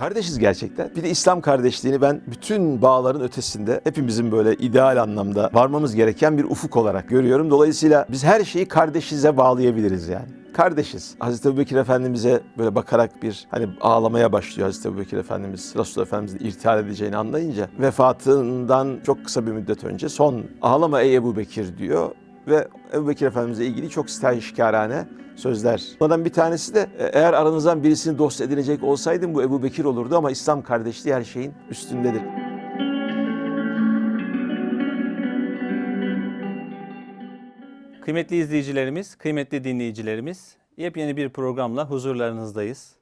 Kardeşiz gerçekten. Bir de İslam kardeşliğini ben bütün bağların ötesinde hepimizin böyle ideal anlamda varmamız gereken bir ufuk olarak görüyorum. Dolayısıyla biz her şeyi kardeşize bağlayabiliriz yani. Kardeşiz. Hazreti Ebubekir Efendimiz'e böyle bakarak bir hani ağlamaya başlıyor Hazreti Ebubekir Efendimiz. Resulullah Efendimiz'in irtihal edeceğini anlayınca vefatından çok kısa bir müddet önce son ağlama ey Ebu Bekir diyor ve Ebu Bekir Efendimiz'e ilgili çok stahişkarane sözler. Bunlardan bir tanesi de e, eğer aranızdan birisini dost edinecek olsaydım bu Ebu Bekir olurdu ama İslam kardeşliği her şeyin üstündedir. Kıymetli izleyicilerimiz, kıymetli dinleyicilerimiz, yepyeni bir programla huzurlarınızdayız.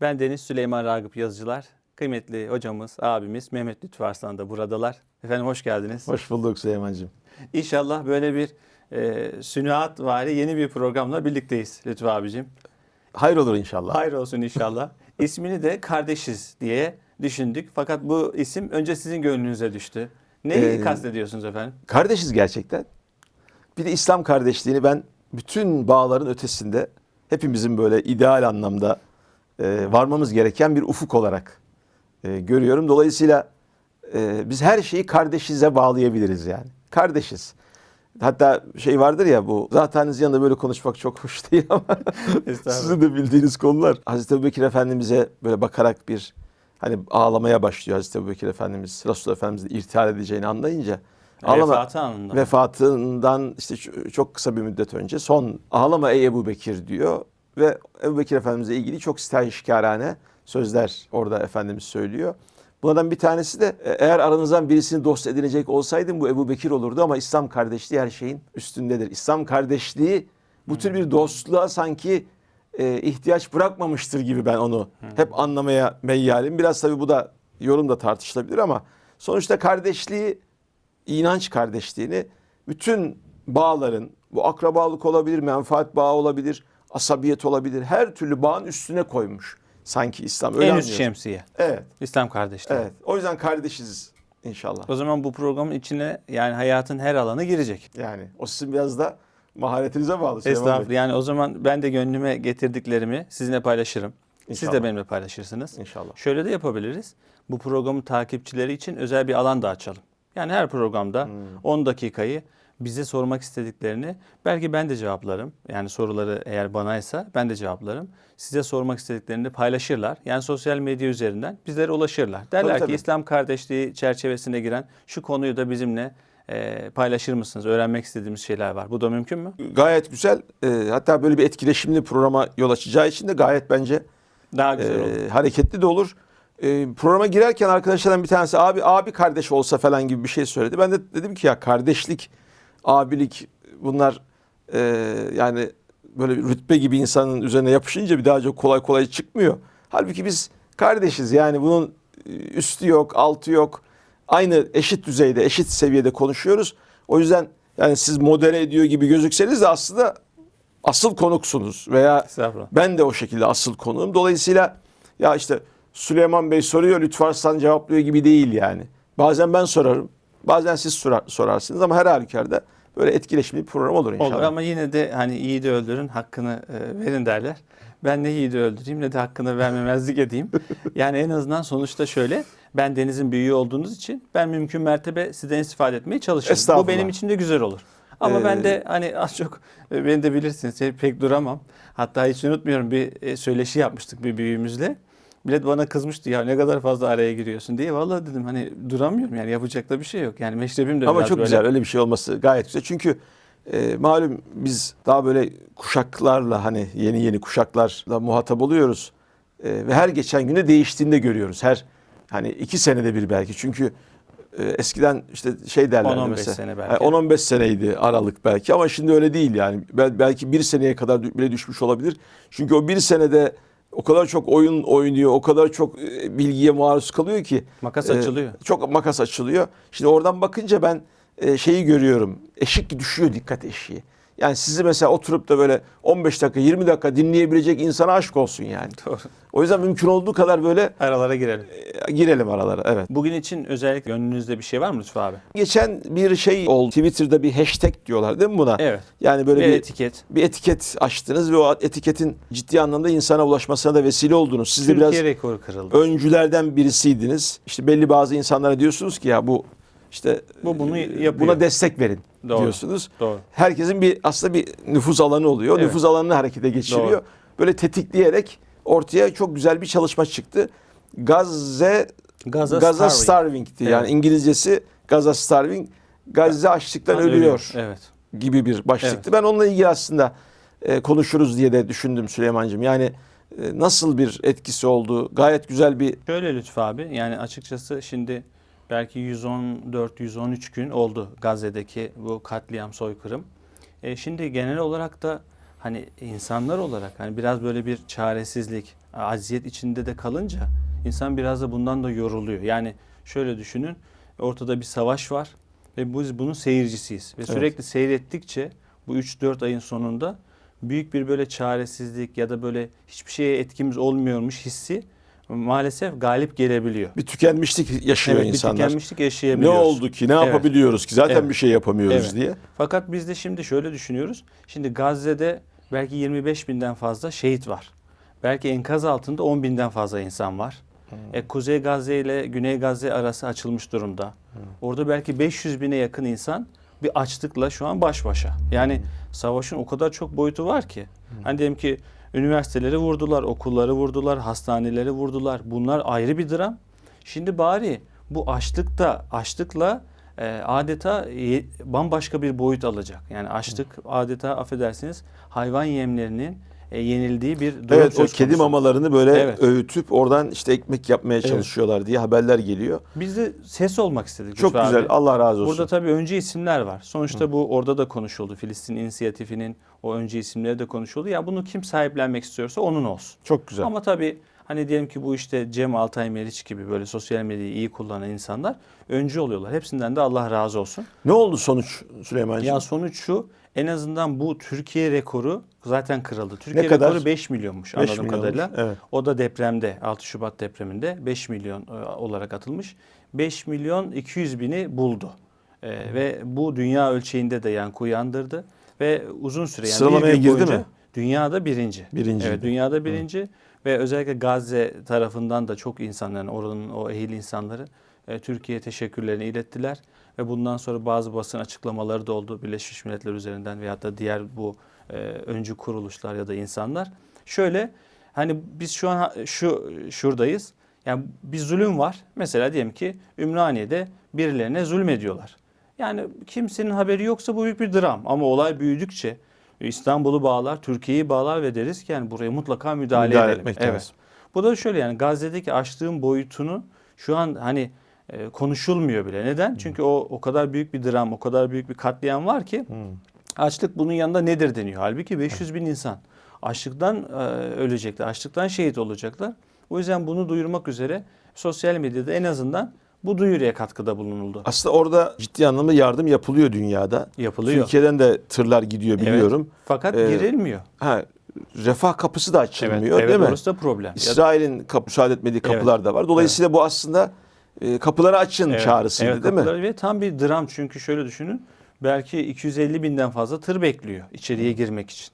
Ben Deniz Süleyman Ragıp Yazıcılar, kıymetli hocamız, abimiz Mehmet Lütfü Arslan da buradalar. Efendim hoş geldiniz. Hoş bulduk Süleyman'cığım. İnşallah böyle bir e, sünuat vari yeni bir programla birlikteyiz Lütfü abicim. Hayır olur inşallah. Hayır olsun inşallah. İsmini de Kardeşiz diye düşündük. Fakat bu isim önce sizin gönlünüze düştü. Neyi Ee, kastediyorsunuz efendim? Kardeşiz gerçekten. Bir de İslam kardeşliğini ben bütün bağların ötesinde hepimizin böyle ideal anlamda e, varmamız gereken bir ufuk olarak e, görüyorum. Dolayısıyla e, biz her şeyi kardeşize bağlayabiliriz yani. Kardeşiz. Hatta şey vardır ya bu zateniniz yanında böyle konuşmak çok hoş değil ama sizin de bildiğiniz konular. Hazreti Ebubekir Efendimiz'e böyle bakarak bir hani ağlamaya başlıyor Hazreti Ebubekir Efendimiz. Resulullah Efendimiz'in irtihal edeceğini anlayınca. Ağlama- Vefatı anında. vefatından işte çok kısa bir müddet önce son ağlama ey Ebu Bekir diyor ve Ebu Bekir Efendimiz'e ilgili çok stahişkarane sözler orada Efendimiz söylüyor. Bunlardan bir tanesi de e, eğer aranızdan birisini dost edinecek olsaydım bu Ebu Bekir olurdu ama İslam kardeşliği her şeyin üstündedir. İslam kardeşliği bu tür bir dostluğa sanki e, ihtiyaç bırakmamıştır gibi ben onu hep anlamaya meyyalim. Biraz tabii bu da yorum da tartışılabilir ama sonuçta kardeşliği inanç kardeşliğini bütün bağların, bu akrabalık olabilir, menfaat bağı olabilir, asabiyet olabilir, her türlü bağın üstüne koymuş sanki İslam. Öyle en üst şemsiye. Evet, İslam kardeşliği. evet. O yüzden kardeşiz inşallah. O zaman bu programın içine yani hayatın her alanı girecek. Yani o sizin biraz da maharetinize bağlı. Estağfurullah. Yani o zaman ben de gönlüme getirdiklerimi sizinle paylaşırım. Siz İnşallah. de benimle paylaşırsınız. İnşallah. Şöyle de yapabiliriz. Bu programın takipçileri için özel bir alan da açalım. Yani her programda Hmm. 10 dakikayı bize sormak istediklerini belki ben de cevaplarım. Yani soruları eğer banaysa ben de cevaplarım. Size sormak istediklerini paylaşırlar. Yani sosyal medya üzerinden bizlere ulaşırlar. Derler Tabii, ki tabii. İslam kardeşliği çerçevesine giren şu konuyu da bizimle e, paylaşır mısınız? Öğrenmek istediğimiz şeyler var. Bu da mümkün mü? Gayet güzel. Ee, hatta böyle bir etkileşimli programa yol açacağı için de gayet bence Daha güzel e, olur. hareketli de olur. E, programa girerken arkadaşlardan bir tanesi abi abi kardeş olsa falan gibi bir şey söyledi. Ben de dedim ki ya kardeşlik, abilik bunlar e, yani böyle bir rütbe gibi insanın üzerine yapışınca bir daha çok kolay kolay çıkmıyor. Halbuki biz kardeşiz yani bunun e, üstü yok, altı yok. Aynı eşit düzeyde, eşit seviyede konuşuyoruz. O yüzden yani siz modere ediyor gibi gözükseniz de aslında asıl konuksunuz veya ben de o şekilde asıl konuğum. Dolayısıyla ya işte Süleyman Bey soruyor Lütfü Arslan cevaplıyor gibi değil yani. Bazen ben sorarım. Bazen siz sorar- sorarsınız ama her halükarda böyle etkileşimli bir program olur inşallah. Olur ama yine de hani yiğidi öldürün hakkını e, verin derler. Ben ne yiğidi öldüreyim ne de hakkını vermemezlik edeyim. Yani en azından sonuçta şöyle ben denizin büyüğü olduğunuz için ben mümkün mertebe sizden istifade etmeye çalışırım. Bu benim için de güzel olur. Ama ben Ee, de hani az çok e, beni de bilirsiniz pek duramam. Hatta hiç unutmuyorum bir e, söyleşi yapmıştık bir büyüğümüzle. Millet bana kızmıştı ya ne kadar fazla araya giriyorsun diye. Vallahi dedim hani duramıyorum yani yapacak da bir şey yok. Yani meşrebim de Ama biraz çok böyle. güzel öyle bir şey olması gayet güzel. Çünkü e, malum biz daha böyle kuşaklarla hani yeni yeni kuşaklarla muhatap oluyoruz. E, ve her geçen günde değiştiğini de görüyoruz. Her hani iki senede bir belki. Çünkü e, eskiden işte şey derlerdi 10-15 mesela. sene belki. Yani 10-15 seneydi aralık belki ama şimdi öyle değil yani. Bel- Belki bir seneye kadar bile düşmüş olabilir. Çünkü o bir senede o kadar çok oyun oynuyor, o kadar çok e, bilgiye maruz kalıyor ki. Makas e, açılıyor. çok makas açılıyor. Şimdi oradan bakınca ben e, şeyi görüyorum. Eşik düşüyor dikkat eşiği. Yani sizi mesela oturup da böyle 15 dakika 20 dakika dinleyebilecek insana aşk olsun yani. Doğru. O yüzden mümkün olduğu kadar böyle Aralara girelim. e, girelim aralara. Evet. Bugün için özellikle gönlünüzde bir şey var mı Lütfü abi? Geçen bir şey oldu. Twitter'da bir hashtag diyorlar değil mi buna? Evet. Yani böyle Bir bir etiket. bir etiket açtınız ve o etiketin ciddi anlamda insana ulaşmasına da vesile oldunuz. Siz de biraz rekoru kırıldı. öncülerden birisiydiniz. İşte belli bazı insanlara diyorsunuz ki ya bu işte Bu bunu e, yapıyor. buna destek verin Doğru. diyorsunuz. Doğru. Herkesin bir aslında bir nüfuz alanı oluyor. Evet. Nüfuz alanını harekete geçiriyor. Doğru. Böyle tetikleyerek ortaya çok güzel bir çalışma çıktı. Gazze Gaza, Gaza Starving. Starving'ti. Yani Evet. İngilizcesi Gaza Starving. Gazze açlıktan Ha, ölüyor Evet. gibi bir başlıktı. Ben onunla ilgili aslında e, konuşuruz diye de düşündüm Süleyman'cığım. Yani e, nasıl bir etkisi oldu? Gayet güzel bir Şöyle Lütfü abi yani açıkçası şimdi belki 114-113 gün oldu Gazze'deki bu katliam soykırım. E, şimdi genel olarak da hani insanlar olarak hani biraz böyle bir çaresizlik, aziyet içinde de kalınca insan biraz da bundan da yoruluyor. Yani şöyle düşünün ortada bir savaş var ve biz bunun seyircisiyiz. Ve sürekli seyrettikçe bu 3-4 ayın sonunda büyük bir böyle çaresizlik ya da böyle hiçbir şeye etkimiz olmuyormuş hissi maalesef galip gelebiliyor. bir tükenmişlik yaşıyor Evet, bir insanlar. tükenmişlik Ne yaşayabiliyoruz. oldu ki? Ne Evet. yapabiliyoruz ki? Zaten Evet. bir şey yapamıyoruz Evet. diye. Fakat biz de şimdi şöyle düşünüyoruz. Şimdi Gazze'de belki 25 binden fazla şehit var. Belki enkaz altında 10 binden fazla insan var. E, Kuzey Gazze ile Güney Gazze arası açılmış durumda. Orada belki 500 bine yakın insan bir açlıkla şu an baş başa. Yani savaşın o kadar çok boyutu var ki. Hani diyelim ki üniversiteleri vurdular, okulları vurdular, hastaneleri vurdular. Bunlar ayrı bir dram. Şimdi bari bu açlıkta, açlıkla e, adeta bambaşka bir boyut alacak. Yani açlık adeta affedersiniz hayvan yemlerinin yenildiği bir durum Evet o kedi konusu. mamalarını böyle Evet. öğütüp oradan işte ekmek yapmaya çalışıyorlar diye haberler geliyor. Biz de ses olmak istedik. Çok Lütfü güzel. abi. Allah razı olsun. Burada tabii öncü isimler var. Sonuçta bu orada da konuşuldu. Filistin inisiyatifinin o öncü isimleri de konuşuldu. Ya bunu kim sahiplenmek istiyorsa onun olsun. Çok güzel. Ama tabii hani diyelim ki bu işte Cem Altay Meriç gibi böyle sosyal medyayı iyi kullanan insanlar öncü oluyorlar. Hepsinden de Allah razı olsun. Ne oldu sonuç Süleyman'cığım? Ya sonuç şu en azından bu Türkiye rekoru zaten kırıldı. Türkiye kadar? rekoru 5 milyonmuş Beş anladığım milyon kadarıyla. evet. O da depremde 6 Şubat depreminde 5 milyon e, olarak atılmış. 5 milyon 200 bini buldu. E, ve bu dünya ölçeğinde de yankı uyandırdı. Ve uzun süre yani Sıralamaya girdi boyunca mi? Dünyada birinci. Birinci. Evet dünyada birinci. Ve özellikle Gazze tarafından da çok insanların oranın o ehil insanları e, Türkiye'ye teşekkürlerini ilettiler. Ve bundan sonra bazı basın açıklamaları da oldu Birleşmiş Milletler üzerinden veyahut da diğer bu e, öncü kuruluşlar ya da insanlar. Şöyle hani biz şu an şu şuradayız. Yani bir zulüm var. Mesela diyelim ki Ümraniye'de birilerine zulmediyorlar. Yani kimsenin haberi yoksa bu büyük bir dram. Ama olay büyüdükçe İstanbul'u bağlar, Türkiye'yi bağlar ve deriz ki yani buraya mutlaka müdahale, Müdahale edelim. etmek Evet. lazım. Bu da şöyle yani Gazze'deki açlığın boyutunu şu an hani e, konuşulmuyor bile. Neden? Çünkü o o kadar büyük bir dram, o kadar büyük bir katliam var ki açlık bunun yanında nedir deniyor. Halbuki 500 bin insan açlıktan e, ölecekler, açlıktan şehit olacaklar. O yüzden bunu duyurmak üzere sosyal medyada en azından bu duyuruya katkıda bulunuldu. Aslında orada ciddi anlamda yardım yapılıyor dünyada. Yapılıyor. Türkiye'den de tırlar gidiyor biliyorum. Evet. Fakat Ee, girilmiyor. Ha, refah kapısı da açılmıyor evet, değil mi? orası da problem. İsrail'in kap- müsaade etmediği kapılar da var. Dolayısıyla bu aslında e, kapıları açın Evet, çağrısıydı evet, değil mi? kapıları Ve tam bir dram çünkü şöyle düşünün. Belki 250 binden fazla tır bekliyor içeriye girmek için.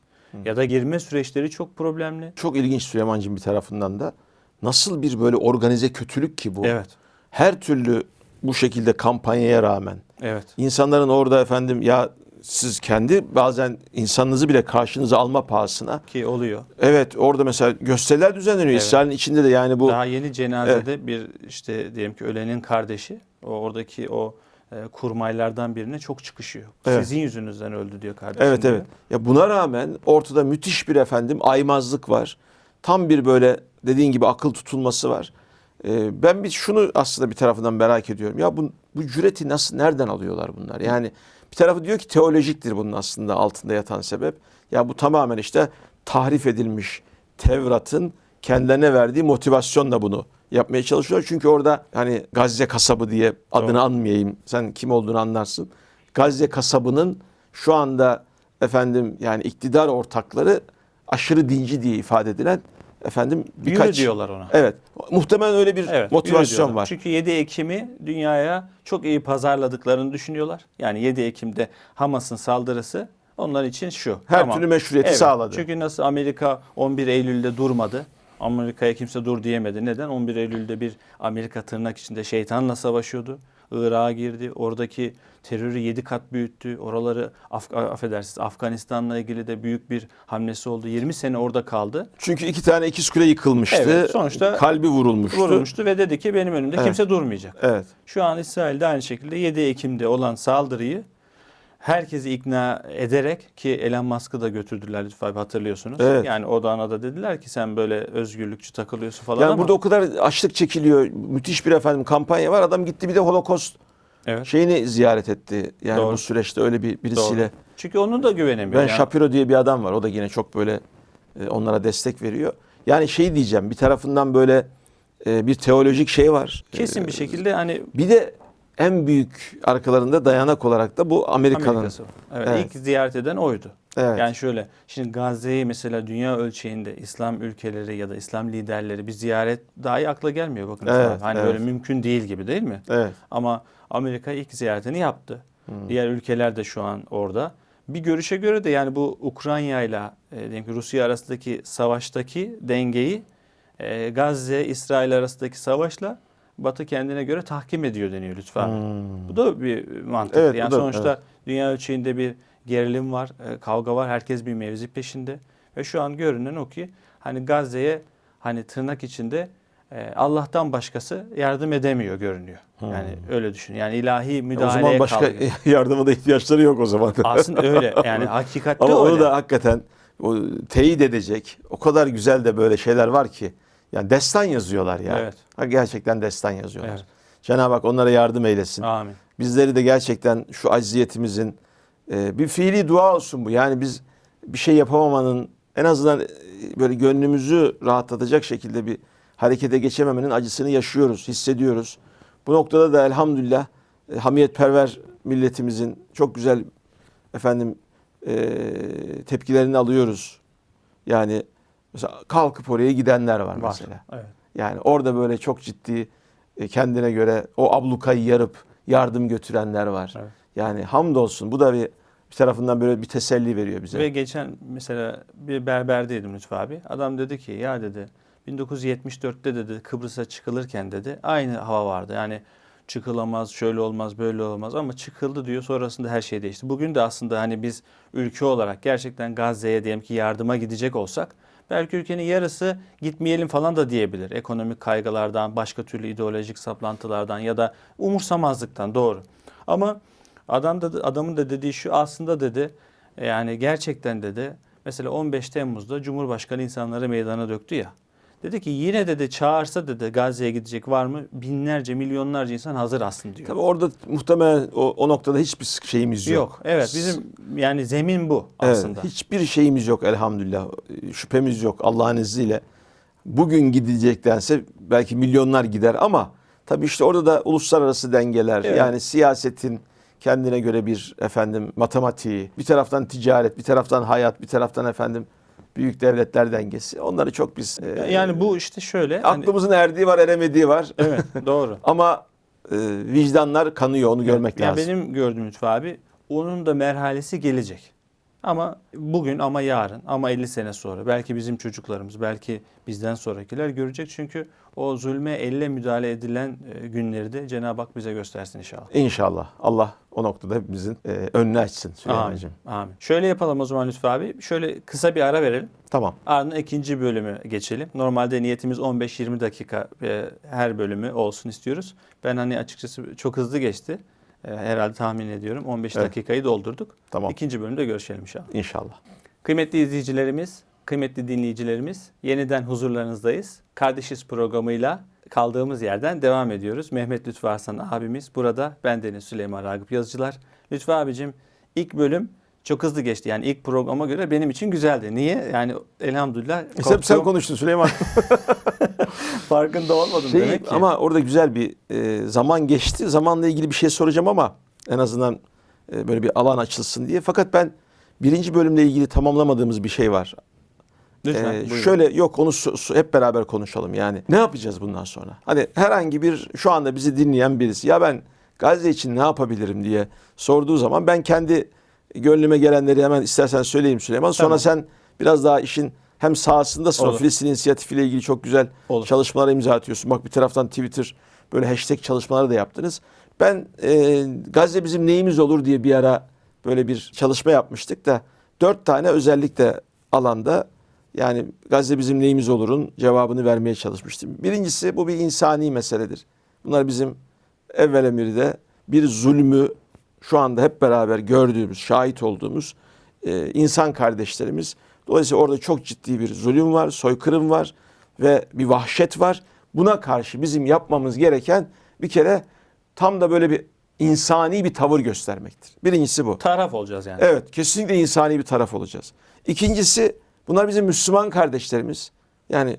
Ya da girme süreçleri çok problemli. Çok ilginç Süleyman'cığım bir tarafından da. Nasıl bir böyle organize kötülük ki bu? Evet. Her türlü bu şekilde kampanyaya rağmen Evet. insanların orada efendim ya siz kendi bazen insanınızı bile karşınıza alma pahasına Ki oluyor. evet orada mesela gösteriler düzenleniyor. Evet. İsrail'in içinde de yani bu Daha yeni cenazede bir işte diyelim ki ölenin kardeşi o oradaki o e, kurmaylardan birine çok çıkışıyor. Evet. Sizin yüzünüzden öldü diyor kardeşim. Evet diyor. evet. Ya buna rağmen ortada müthiş bir efendim aymazlık var. Tam bir böyle dediğin gibi akıl tutulması var. Ee, ben bir şunu aslında bir tarafından merak ediyorum. Ya bu, bu cüreti nasıl nereden alıyorlar bunlar? Yani bir tarafı diyor ki teolojiktir bunun aslında altında yatan sebep. Ya bu tamamen işte tahrif edilmiş Tevrat'ın kendilerine verdiği motivasyonla bunu yapmaya çalışıyor. Çünkü orada hani Gazze kasabı diye adını Doğru. anmayayım. Sen kim olduğunu anlarsın. Gazze kasabının şu anda efendim yani iktidar ortakları aşırı dinci diye ifade edilen efendim birkaç diyorlar ona. Evet. Muhtemelen öyle bir Evet, motivasyon var. Çünkü 7 Ekim'i dünyaya çok iyi pazarladıklarını düşünüyorlar. Yani 7 Ekim'de Hamas'ın saldırısı onlar için şu. Her türlü meşruiyeti Evet, sağladı. Çünkü nasıl Amerika 11 Eylül'de durmadı. Amerika'ya kimse dur diyemedi. Neden? 11 Eylül'de bir Amerika tırnak içinde şeytanla savaşıyordu. Irak'a girdi. Oradaki terörü 7 kat büyüttü. Oraları Af affedersiniz Afganistan'la ilgili de büyük bir hamlesi oldu. 20 sene orada kaldı. Çünkü iki tane ikiz kule yıkılmıştı. Evet, sonuçta kalbi vurulmuştu. Vurulmuştu ve dedi ki benim önümde Evet. kimse durmayacak. Evet. Şu an İsrail'de aynı şekilde 7 Ekim'de olan saldırıyı herkesi ikna ederek ki Elon Musk'ı da götürdüler lütfen hatırlıyorsunuz. Evet. Yani odağına da dediler ki sen böyle özgürlükçü takılıyorsun falan Yani ama burada o kadar açlık çekiliyor. Müthiş bir efendim kampanya var. Adam gitti bir de Holocaust evet. şeyini ziyaret etti. Yani Doğru. bu süreçte öyle bir birisiyle. Doğru. Çünkü onu da güvenemiyor. Ben yani. Shapiro diye bir adam var. O da yine çok böyle e, onlara destek veriyor. Yani şey diyeceğim. Bir tarafından böyle e, bir teolojik şey var. Kesin bir E, şekilde hani Bir de en büyük arkalarında dayanak olarak da bu Amerika'nın. Amerika'sı var. Evet, Evet. ilk ziyaret eden oydu. Evet. Yani şöyle şimdi Gazze'yi mesela dünya ölçeğinde İslam ülkeleri ya da İslam liderleri bir ziyaret dahi akla gelmiyor bakın. Evet, hani evet. böyle mümkün değil gibi değil mi? evet. Ama Amerika ilk ziyaretini yaptı. Hmm. Diğer ülkeler de şu an orada. Bir görüşe göre de yani bu Ukrayna ile e, Rusya arasındaki savaştaki dengeyi e, Gazze İsrail arasındaki savaşla Batı kendine göre tahkim ediyor deniyor lütfen. Hmm. Bu da bir mantık. Evet, yani da- sonuçta dünya ölçeğinde bir gerilim var, e, kavga var, herkes bir mevzi peşinde ve şu an görünen o ki hani Gazze'ye hani tırnak içinde e, Allah'tan başkası yardım edemiyor görünüyor. Yani öyle düşün. Yani ilahi O müdahaleye zaman başka kalkıyor. yardıma da ihtiyaçları yok o zaman. Aslında öyle. Yani hakikatte Ama öyle. onu da hakikaten o teyit edecek o kadar güzel de böyle şeyler var ki. Yani destan yazıyorlar ya. Evet. Ha, gerçekten destan yazıyorlar. Evet. Cenab-ı Hak onlara yardım eylesin. Amin. Bizleri de gerçekten şu acziyetimizin e, bir fiili dua olsun bu. Yani biz bir şey yapamamanın en azından e, böyle gönlümüzü rahatlatacak şekilde bir harekete geçememenin acısını yaşıyoruz, hissediyoruz. Bu noktada da elhamdülillah e, hamiyetperver milletimizin çok güzel efendim e, tepkilerini alıyoruz. Yani mesela kalkıp oraya gidenler var, Var. mesela. Evet. Yani orada böyle çok ciddi e, kendine göre o ablukayı yarıp yardım götürenler var. Evet. Yani hamdolsun bu da bir, bir tarafından böyle bir teselli veriyor bize. Ve geçen mesela bir berberdeydim Lütfü abi. Adam dedi ki ya dedi 1974'te dedi Kıbrıs'a çıkılırken dedi aynı hava vardı. Yani çıkılamaz, şöyle olmaz, böyle olmaz ama çıkıldı diyor. Sonrasında her şey değişti. Bugün de aslında hani biz ülke olarak gerçekten Gazze'ye diyelim ki yardıma gidecek olsak belki ülkenin yarısı gitmeyelim falan da diyebilir. Ekonomik kaygılardan, başka türlü ideolojik saplantılardan ya da umursamazlıktan doğru. Ama adam da adamın da dediği şu aslında dedi yani gerçekten dedi mesela 15 Temmuz'da Cumhurbaşkanı insanları meydana döktü ya. Dedi ki yine dedi çağırsa dedi Gazze'ye gidecek var mı? Binlerce, milyonlarca insan hazır aslında diyor. Tabii orada muhtemelen o, o noktada hiçbir şeyimiz yok. Yok. Evet bizim yani zemin bu Evet, aslında. hiçbir şeyimiz yok elhamdülillah. Şüphemiz yok Allah'ın izniyle. Bugün gidecektense belki milyonlar gider ama tabii işte orada da uluslararası dengeler Evet. yani siyasetin kendine göre bir efendim matematiği, bir taraftan ticaret, bir taraftan hayat, bir taraftan efendim büyük devletler dengesi. Onları çok biz e, yani bu işte şöyle. hani- aklımızın erdiği var, eremediği var. evet doğru. Ama e, vicdanlar kanıyor onu görmek Ya lazım. benim gördüğüm Lütfü abi onun da merhalesi gelecek. Ama bugün ama yarın ama 50 sene sonra belki bizim çocuklarımız belki bizden sonrakiler görecek. Çünkü o zulme elle müdahale edilen e, günleri de Cenab-ı Hak bize göstersin inşallah. İnşallah. Allah o noktada hepimizin e, önünü açsın Amin. Süleyman'cığım. Amin. Şöyle yapalım o zaman Lütfü abi. Şöyle kısa bir ara verelim. Tamam. Ardından ikinci bölümü geçelim. Normalde niyetimiz 15-20 dakika e, her bölümü olsun istiyoruz. Ben hani açıkçası çok hızlı geçti. E, herhalde tahmin ediyorum 15 Evet. dakikayı doldurduk. Tamam. İkinci bölümde görüşelim inşallah. İnşallah. Kıymetli izleyicilerimiz, kıymetli dinleyicilerimiz yeniden huzurlarınızdayız. Kardeşiz programıyla kaldığımız yerden devam ediyoruz. Mehmet Lütfü Arslan abimiz burada. Ben Deniz Süleyman Ragıp Yazıcılar. Lütfü abicim ilk bölüm çok hızlı geçti. Yani ilk programa göre benim için güzeldi. Niye? Yani elhamdülillah E, Sen, sen korktuğum- konuştun Süleyman. farkında olmadım Şey, demek ki. ama orada güzel bir e, zaman geçti. Zamanla ilgili bir şey soracağım ama en azından e, böyle bir alan açılsın diye. Fakat ben birinci bölümle ilgili tamamlamadığımız bir şey var. Lütfen. Ee, buyurun. şöyle yok onu su- su- hep beraber konuşalım yani. Ne yapacağız bundan sonra? Hani herhangi bir şu anda bizi dinleyen birisi ya ben Gazze için ne yapabilirim diye sorduğu zaman ben kendi gönlüme gelenleri hemen istersen söyleyeyim Süleyman. Sonra Tamam. sen biraz daha işin hem Olur. Filistin inisiyatifiyle ilgili çok güzel Olur. çalışmalara imza atıyorsun. Bak bir taraftan Twitter böyle hashtag çalışmaları da yaptınız. Ben e, Gazze bizim neyimiz olur diye bir ara böyle bir çalışma yapmıştık da dört tane özellikle alanda yani Gazze bizim neyimiz olurun cevabını vermeye çalışmıştım. Birincisi bu bir insani meseledir. Bunlar bizim evvel emirde bir zulmü şu anda hep beraber gördüğümüz, şahit olduğumuz e, insan kardeşlerimiz. Dolayısıyla orada çok ciddi bir zulüm var, soykırım var ve bir vahşet var. Buna karşı bizim yapmamız gereken bir kere tam da böyle bir insani bir tavır göstermektir. Birincisi bu. taraf olacağız yani. Evet kesinlikle insani bir taraf olacağız. İkincisi bunlar bizim Müslüman kardeşlerimiz. Yani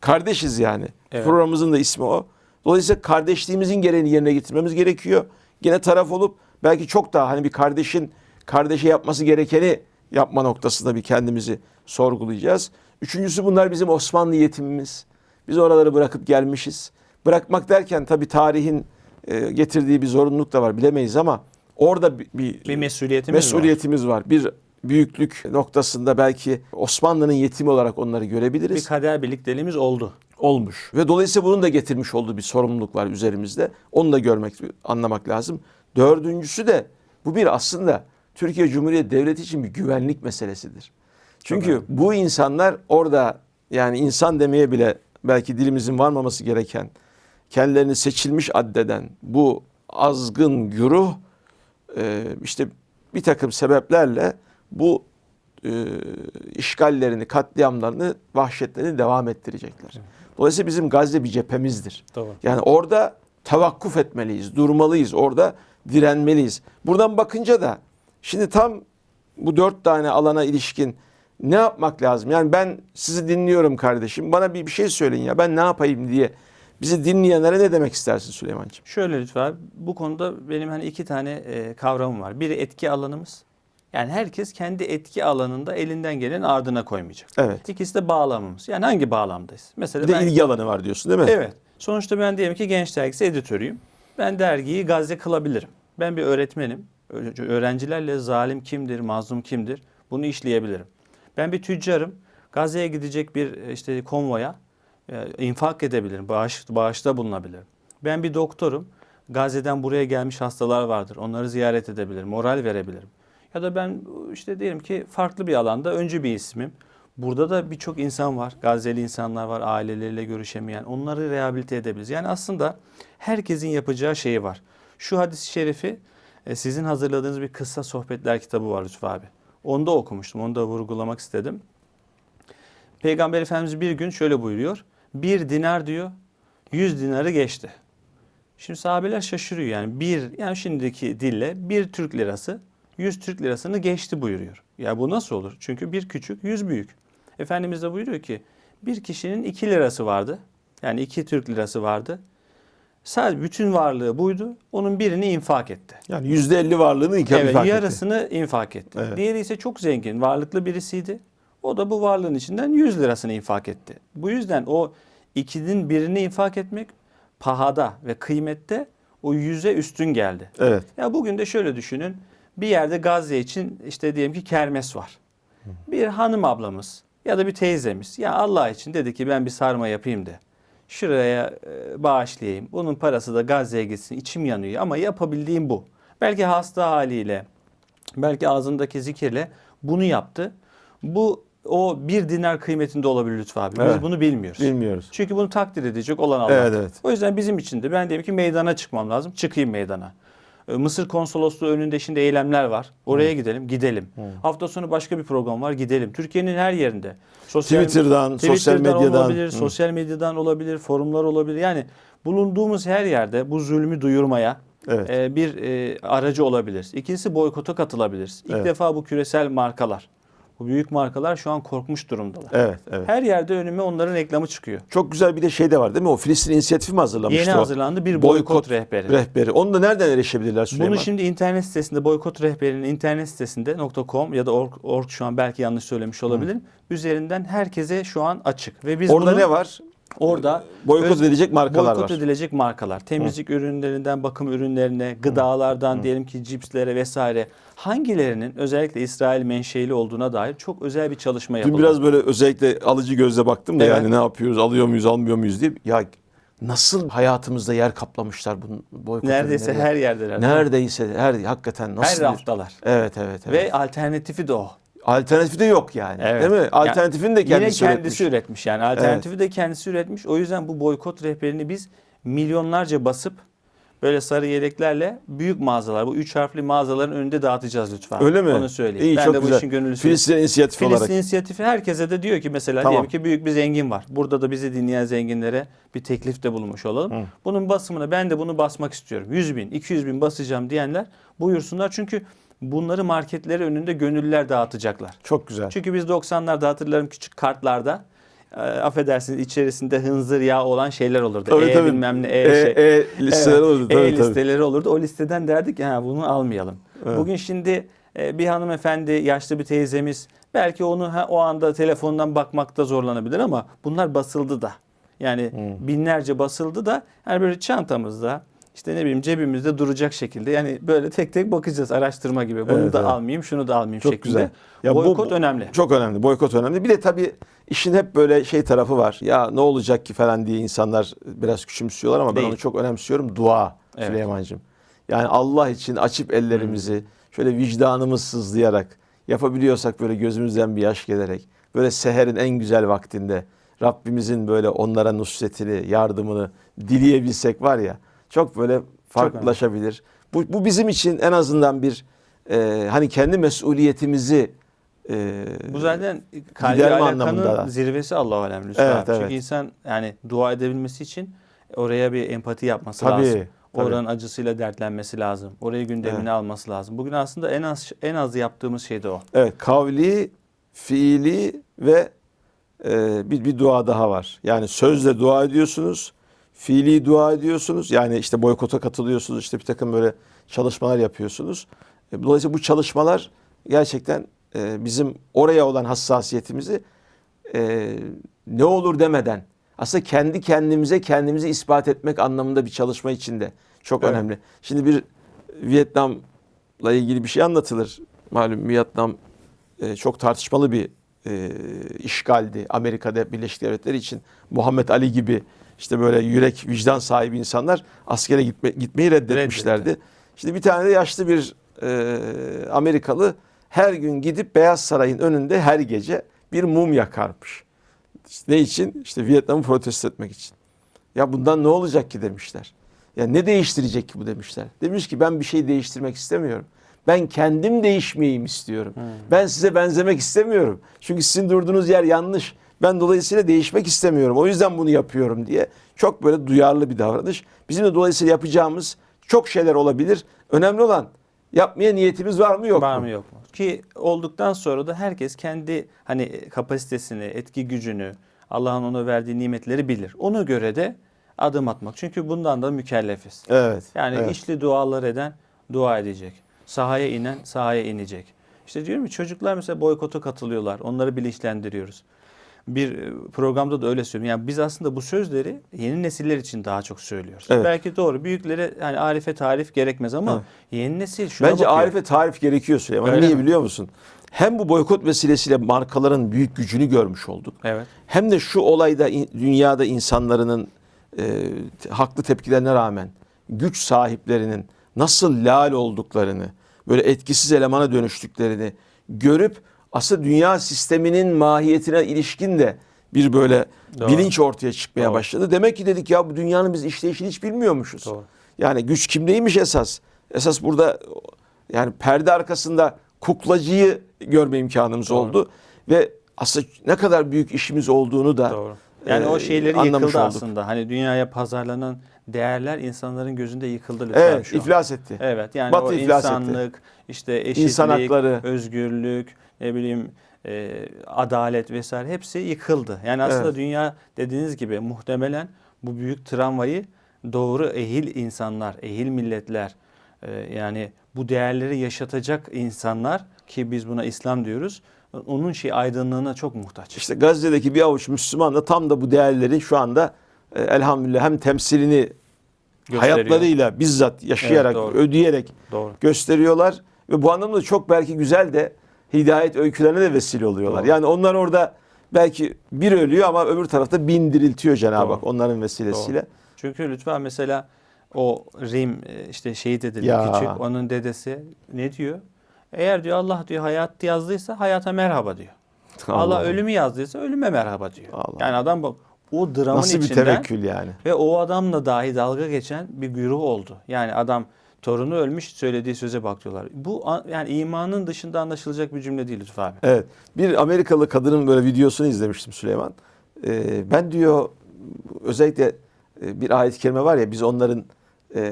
kardeşiz yani. Evet. Programımızın da ismi o. Dolayısıyla kardeşliğimizin gereğini yerine getirmemiz gerekiyor. Gene taraf olup belki çok daha hani bir kardeşin kardeşe yapması gerekeni yapma noktasında bir kendimizi sorgulayacağız. Üçüncüsü bunlar bizim Osmanlı yetimimiz. Biz oraları bırakıp gelmişiz. Bırakmak derken tabii tarihin e, getirdiği bir zorunluluk da var bilemeyiz ama orada bir, bir, Bir mesuliyetimiz var. mesuliyetimiz var. Bir büyüklük noktasında belki Osmanlı'nın yetimi olarak onları Bir görebiliriz. kader birlikteliğimiz oldu. olmuş. Ve dolayısıyla bunun da getirmiş olduğu bir sorumluluk var üzerimizde. Onu da görmek, anlamak lazım. Dördüncüsü de bu bir aslında Türkiye Cumhuriyeti Devleti için bir güvenlik meselesidir. Çünkü bu insanlar orada yani insan demeye bile belki dilimizin varmaması gereken kendilerini seçilmiş addeden bu azgın güruh e, işte bir takım sebeplerle bu e, işgallerini, katliamlarını, vahşetlerini devam ettirecekler. Dolayısıyla bizim Gazze bir cephemizdir. Doğru. Yani orada tavakkuf etmeliyiz, durmalıyız, orada direnmeliyiz. Buradan bakınca da şimdi tam bu dört tane alana ilişkin ne yapmak lazım? Yani ben sizi dinliyorum kardeşim. Bana bir, bir şey söyleyin ya ben ne yapayım diye. Bizi dinleyenlere ne demek istersin Süleyman'cığım? Şöyle lütfen bu konuda benim hani iki tane e, kavramım var. Biri etki alanımız. Yani herkes kendi etki alanında elinden gelen ardına koymayacak. Evet. İkisi de bağlamımız. Yani hangi bağlamdayız? Mesela Bir de ben, ilgi alanı var diyorsun değil mi? Evet. Sonuçta ben diyelim ki Genç Dergisi editörüyüm. Ben dergiyi Gazze kılabilirim. Ben bir öğretmenim. Öğrencilerle zalim kimdir, mazlum kimdir bunu işleyebilirim. Ben bir tüccarım. Gazze'ye gidecek bir e, işte konvoya e, infak edebilirim. Bağış, bağışta bulunabilirim. Ben bir doktorum. Gazze'den buraya gelmiş hastalar vardır. Onları ziyaret edebilirim. Moral verebilirim. Ya da ben işte diyelim ki farklı bir alanda öncü bir ismim. Burada da birçok insan var. Gazze'li insanlar var. Aileleriyle görüşemeyen. Onları rehabilite edebiliriz. Yani aslında herkesin yapacağı şeyi var. Şu hadis-i şerifi e, sizin hazırladığınız bir kısa sohbetler kitabı var Lütfü abi. Onu da okumuştum. Onu da vurgulamak istedim. Peygamber Efendimiz bir gün şöyle buyuruyor. Bir dinar diyor, yüz dinarı geçti. Şimdi sahabeler şaşırıyor yani bir yani şimdiki dille bir Türk lirası 100 Türk lirasını geçti buyuruyor. Ya bu nasıl olur? Çünkü bir küçük 100 büyük. Efendimiz de buyuruyor ki bir kişinin 2 lirası vardı. Yani 2 Türk lirası vardı. Sadece bütün varlığı buydu. Onun birini infak etti. Yani yüzde elli varlığını infak Evet, etti. yarısını infak etti. Evet. Diğeri ise çok zengin, varlıklı birisiydi. O da bu varlığın içinden 100 lirasını infak etti. Bu yüzden o ikinin birini infak etmek pahada ve kıymette o yüze üstün geldi. Evet. Ya bugün de şöyle düşünün. Bir yerde Gazze için işte diyelim ki kermes var. Bir hanım ablamız ya da bir teyzemiz ya Allah için dedi ki ben bir sarma yapayım da şuraya e, bağışlayayım. Bunun parası da Gazze'ye gitsin. İçim yanıyor ama yapabildiğim bu. Belki hasta haliyle, belki ağzındaki zikirle bunu yaptı. Bu o bir dinar kıymetinde olabilir Lütfü abi. Biz Evet. bunu bilmiyoruz. Bilmiyoruz. Çünkü bunu takdir edecek olan Allah. Evet, evet. O yüzden bizim için de ben diyelim ki meydana çıkmam lazım. Çıkayım meydana. Ee, Mısır konsolosluğu önünde şimdi eylemler var. Oraya gidelim, gidelim. Hafta sonu başka bir program var, gidelim. Türkiye'nin her yerinde. Sosyal, Twitter'dan, sosyal medyadan. olabilir, Hı. sosyal medyadan olabilir, forumlar olabilir. Yani bulunduğumuz her yerde bu zulmü duyurmaya Evet. e, bir e, aracı olabiliriz. İkincisi boykota katılabiliriz. İlk Evet. defa bu küresel markalar Bu büyük markalar şu an korkmuş durumdalar. Evet, evet. Her yerde önüme onların reklamı çıkıyor. Çok güzel bir de şey de var değil mi? O Filistin inisiyatifi mi hazırlamıştı Yeni o? hazırlandı bir boykot, rehberi. Rehberi. Onu da nereden erişebilirler Süleyman? Bunu şimdi internet sitesinde boykot rehberinin internet sitesinde .com ya da org, org şu an belki yanlış söylemiş olabilirim. Üzerinden herkese şu an açık ve biz Orada bunu ne var? Orada Boykot edilecek markalar boykot var. edilecek markalar. Temizlik ürünlerinden bakım ürünlerine, gıdalardan diyelim ki cipslere vesaire hangilerinin özellikle İsrail menşeli olduğuna dair çok özel bir çalışma Dün yapıldı. biraz böyle özellikle alıcı gözle baktım da Evet. yani ne yapıyoruz, alıyor muyuz, almıyor muyuz diye. Ya nasıl hayatımızda yer kaplamışlar bu boykot Neredeyse ürünleri? her yerdeler. Neredeyse her hakikaten Her nasıl bir- raftalar. Evet evet evet. Ve alternatifi de o. alternatifi de yok yani. Evet. Değil mi? Alternatifini de Yine kendisi, kendisi üretmiş. üretmiş. Yani alternatifi de kendisi üretmiş. O yüzden bu boykot rehberini biz milyonlarca basıp böyle sarı yeleklerle büyük mağazalar, bu üç harfli mağazaların önünde dağıtacağız lütfen. Öyle mi? Onu söyleyeyim. İyi ben çok de bu güzel. işin gönüllüsüyüm. Filistin inisiyatifi Filistin olarak. inisiyatifi herkese de diyor ki mesela Tamam. diyelim ki büyük bir zengin var. Burada da bizi dinleyen zenginlere bir teklifte bulunmuş olalım. Bunun basımına ben de bunu basmak istiyorum. 100 bin, 200 bin basacağım diyenler buyursunlar. Çünkü bunları marketleri önünde gönüllüler dağıtacaklar. Çok güzel. Çünkü biz 90'larda hatırlarım küçük kartlarda e, affedersiniz içerisinde hınzır yağı olan şeyler olurdu. Tabii, e tabii. bilmem ne e, E, şey. e listeler Evet, olurdu. Tabii, E tabii. listeleri olurdu. O listeden derdik ha bunu almayalım. Bugün şimdi e, bir hanımefendi, yaşlı bir teyzemiz belki onu ha, o anda telefondan bakmakta zorlanabilir ama bunlar basıldı da. Yani Hmm. binlerce basıldı da yani böyle çantamızda işte ne bileyim cebimizde duracak şekilde yani böyle tek tek bakacağız araştırma gibi. Bunu Evet, da evet. almayayım, şunu da almayayım Çok şeklinde. güzel. Ya bu- Boykot önemli. Çok önemli. Boykot önemli. Bir de tabii işin hep böyle şey tarafı var. Ya ne olacak ki falan diye insanlar biraz küçümsüyorlar ama ben Değil. onu çok önemsiyorum. Dua Evet. Süleyman'cığım. Yani Allah için açıp ellerimizi şöyle vicdanımız sızlayarak yapabiliyorsak böyle gözümüzden bir yaş gelerek böyle seherin en güzel vaktinde Rabbimizin böyle onlara nusretini, yardımını dileyebilsek var ya çok böyle farklılaşabilir. Bu, bu bizim için en azından bir e, hani kendi mesuliyetimizi e, Bu zaten kalbi alakanın zirvesi Allah alem Lütfü Evet, abi. Çünkü evet. insan yani dua edebilmesi için oraya bir empati yapması Tabii, lazım. tabii. Oranın acısıyla dertlenmesi lazım. Orayı gündemine Evet. alması lazım. Bugün aslında en az en az yaptığımız şey de o. Evet, kavli, fiili ve e, bir, bir dua daha var. Yani sözle dua ediyorsunuz, fiili dua ediyorsunuz. Yani işte boykota katılıyorsunuz, işte bir takım böyle çalışmalar yapıyorsunuz. E, dolayısıyla bu çalışmalar gerçekten e, bizim oraya olan hassasiyetimizi e, ne olur demeden aslında kendi kendimize kendimizi ispat etmek anlamında bir çalışma içinde çok Evet. önemli. Şimdi bir Vietnam'la ilgili bir şey anlatılır. Malum Vietnam çok tartışmalı bir işgaldi. Amerika'da Birleşik Devletleri için Muhammed Ali gibi işte böyle yürek, vicdan sahibi insanlar askere gitme, gitmeyi reddetmişlerdi. Şimdi bir tane de yaşlı bir e, Amerikalı her gün gidip Beyaz Saray'ın önünde her gece bir mum yakarmış. İşte ne için? İşte Vietnam'ı protesto etmek için. Ya bundan ne olacak ki demişler. Ya ne değiştirecek ki bu demişler. Demiş ki ben bir şey değiştirmek istemiyorum. Ben kendim değişmeyeyim istiyorum. Ben size benzemek istemiyorum. Çünkü sizin durduğunuz yer yanlış. Ben dolayısıyla değişmek istemiyorum. O yüzden bunu yapıyorum diye çok böyle duyarlı bir davranış. Bizim de dolayısıyla yapacağımız çok şeyler olabilir. Önemli olan yapmaya niyetimiz var mı yok Var mu? mı yok mu? Ki olduktan sonra da herkes kendi hani kapasitesini, etki gücünü, Allah'ın ona verdiği nimetleri bilir. Ona göre de adım atmak. Çünkü bundan da mükellefiz. Evet. Yani evet. içli dualar eden dua edecek. Sahaya inen sahaya inecek. İşte diyorum ki çocuklar mesela boykota katılıyorlar. Onları bilinçlendiriyoruz. Bir e, programda da öyle söylüyorum. Yani biz aslında bu sözleri yeni nesiller için daha çok söylüyoruz. Evet. Belki doğru. Büyüklere yani arife tarif gerekmez ama Evet. yeni nesil şuna Bence bakıyor. Arif'e tarif gerekiyor Süleyman. Öyle Niye mi? biliyor musun? Hem bu boykot vesilesiyle markaların büyük gücünü görmüş olduk. Evet. Hem de şu olayda dünyada insanların e, haklı tepkilerine rağmen güç sahiplerinin nasıl lal olduklarını, böyle etkisiz elemana dönüştüklerini görüp aslında dünya sisteminin mahiyetine ilişkin de bir böyle Doğru. bilinç ortaya çıkmaya Doğru. başladı. Demek ki dedik ya bu dünyanın biz işleyişini hiç bilmiyormuşuz. Doğru. Yani güç kimdeymiş esas? Esas burada yani perde arkasında kuklacıyı görme imkanımız Doğru. oldu ve aslında ne kadar büyük işimiz olduğunu da Doğru. Yani e, o şeyleri yıkıldı olduk. aslında. Hani dünyaya pazarlanan değerler insanların gözünde yıkıldı lütfen Evet, şu an. iflas etti. Evet yani Batı o iflas etti. insanlık, işte eşitlik, İnsan hakları. özgürlük, ne bileyim e, adalet vesaire hepsi yıkıldı. Yani aslında Evet. dünya dediğiniz gibi muhtemelen bu büyük travmayı doğru ehil insanlar, ehil milletler e, yani bu değerleri yaşatacak insanlar ki biz buna İslam diyoruz. Onun şey aydınlığına çok muhtaç. İşte Gazze'deki bir avuç Müslüman da tam da bu değerlerin şu anda e, elhamdülillah hem temsilini Gösteriyor. hayatlarıyla bizzat yaşayarak, Evet, doğru. ödeyerek Doğru. gösteriyorlar ve bu anlamda çok belki güzel de hidayet öykülerine de vesile oluyorlar. Doğru. Yani onlar orada belki bir ölüyor ama öbür tarafta bin diriltiyor Cenab-ı Doğru. Hak onların vesilesiyle. Çünkü lütfen mesela o Rim e, işte şehit edildi Ya. küçük onun dedesi ne diyor? Eğer diyor Allah diyor hayat yazdıysa hayata merhaba diyor. Allah, Allah. ölümü yazdıysa ölüme merhaba diyor. Allah. Yani adam bak o dramın Nasıl bir içinden tevekkül yani. ve o adamla dahi dalga geçen bir güruh oldu. Yani adam torunu ölmüş söylediği söze bakıyorlar. Bu a- yani imanın dışında anlaşılacak bir cümle değil Lütfü abi. Evet. Bir Amerikalı kadının böyle videosunu izlemiştim Süleyman. Ee, ben diyor özellikle e, bir ayet-i kerime var ya biz onların e,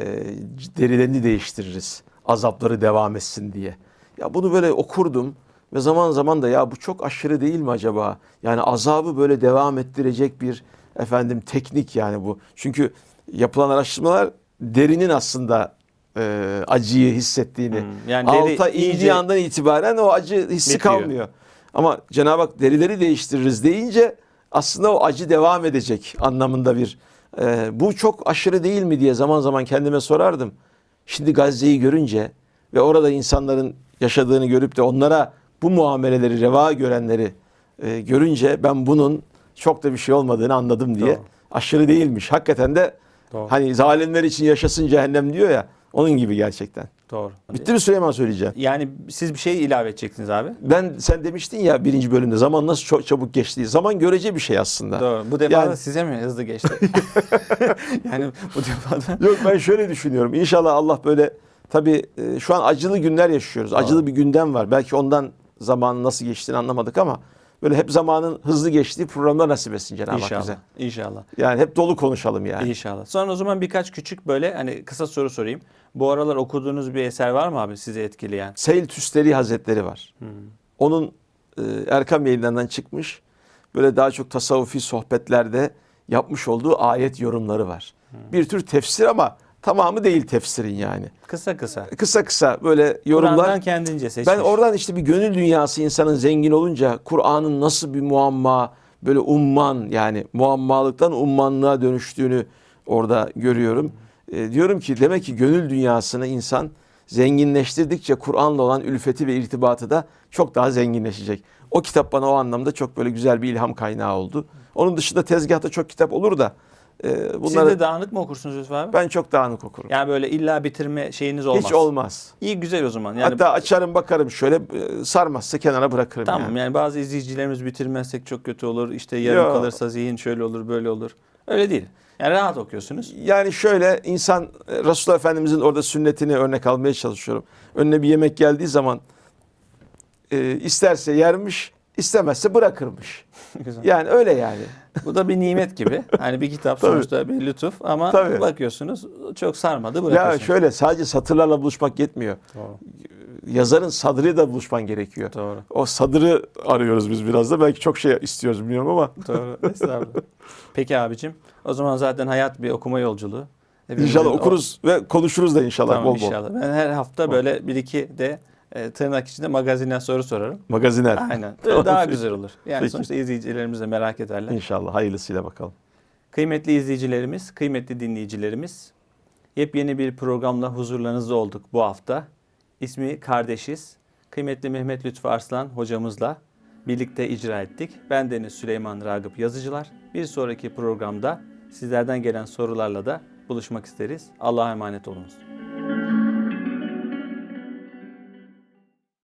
derilerini değiştiririz. Azapları devam etsin diye. Ya bunu böyle okurdum ve zaman zaman da ya bu çok aşırı değil mi acaba? Yani azabı böyle devam ettirecek bir efendim teknik yani bu. Çünkü yapılan araştırmalar derinin aslında e, acıyı hissettiğini. Hmm, yani Alta indiği andan itibaren o acı hissi Bitiyor. kalmıyor. Ama Cenab-ı Hak derileri değiştiririz deyince aslında o acı devam edecek anlamında bir. e, bu çok aşırı değil mi diye zaman zaman kendime sorardım. Şimdi Gazze'yi görünce ve orada insanların yaşadığını görüp de onlara bu muameleleri reva görenleri e, görünce ben bunun çok da bir şey olmadığını anladım diye. Doğru. Aşırı değilmiş. Hakikaten de Doğru. hani zalimler için yaşasın cehennem diyor ya. Onun gibi gerçekten. Doğru. Bitti mi Süleyman söyleyeceğim? Yani siz bir şey ilave edeceksiniz abi. Ben sen demiştin ya birinci bölümde zaman nasıl çok çabuk geçti. Zaman görece bir şey aslında. Doğru. Bu defa Yani- da size mi hızlı geçti? yani bu defa da Yok ben şöyle düşünüyorum. İnşallah Allah böyle tabii e, şu an acılı günler yaşıyoruz. Acılı bir gündem var. Belki ondan zamanın nasıl geçtiğini anlamadık ama böyle hep zamanın hızlı geçtiği programlar nasip etsin Cenab-ı Hak bize. İnşallah. İnşallah. Yani hep dolu konuşalım yani. İnşallah. Sonra o zaman birkaç küçük böyle hani kısa soru sorayım. Bu aralar okuduğunuz bir eser var mı abi sizi etkileyen? Seyil Tüsteri Hazretleri var. Hmm. Onun e, Erkam yayınlarından çıkmış. Böyle daha çok tasavvufi sohbetlerde yapmış olduğu ayet yorumları var. Bir tür tefsir ama tamamı değil tefsirin yani. Kısa kısa. Kısa kısa böyle yorumlar. Kur'an'dan kendince seçmiş. Ben oradan işte bir gönül dünyası insanın zengin olunca Kur'an'ın nasıl bir muamma böyle umman yani muammalıktan ummanlığa dönüştüğünü orada görüyorum. E, diyorum ki demek ki gönül dünyasını insan zenginleştirdikçe Kur'an'la olan ülfeti ve irtibatı da çok daha zenginleşecek. O kitap bana o anlamda çok böyle güzel bir ilham kaynağı oldu. Onun dışında tezgahta çok kitap olur da e, Siz bunları de dağınık mı okursunuz Lütfü abi? ben çok dağınık okurum. Yani böyle illa bitirme şeyiniz olmaz. Hiç olmaz. İyi güzel o zaman. Yani Hatta açarım bakarım şöyle e, sarmazsa kenara bırakırım. tamam yani. yani. bazı izleyicilerimiz bitirmezsek çok kötü olur. İşte yarım Yok. kalırsa zihin şöyle olur böyle olur. Öyle değil. Yani rahat okuyorsunuz. Yani şöyle insan e, Resulullah Efendimizin orada sünnetini örnek almaya çalışıyorum. Önüne bir yemek geldiği zaman e, isterse yermiş, istemezse bırakırmış. Güzel. Yani öyle yani. Bu da bir nimet gibi. Hani bir kitap Tabii. sonuçta bir lütuf ama Tabii. bakıyorsunuz çok sarmadı Ya bırakıyorsunuz. şöyle sadece satırlarla buluşmak yetmiyor. Doğru. Yazarın sadrıyla da buluşman gerekiyor. Doğru. O sadrı arıyoruz biz biraz da. Belki çok şey istiyoruz bilmiyorum ama. Doğru. Estağfurullah. Peki abicim. O zaman zaten hayat bir okuma yolculuğu. Hepimizin İnşallah o- okuruz ve konuşuruz da inşallah Tamam bol bol. inşallah. Ben her hafta böyle bir iki de e, tırnak içinde magazinden soru sorarım. Magaziner. Aynen. Tamam, Daha güzel olur. Yani Peki. sonuçta izleyicilerimiz de merak ederler. İnşallah hayırlısıyla bakalım. Kıymetli izleyicilerimiz, kıymetli dinleyicilerimiz, yepyeni bir programla huzurlarınızda olduk bu hafta. İsmi Kardeşiz. Kıymetli Mehmet Lütfü Arslan hocamızla birlikte icra ettik. Ben Deniz Süleyman Ragıp Yazıcılar. Bir sonraki programda sizlerden gelen sorularla da buluşmak isteriz. Allah'a emanet olunuz.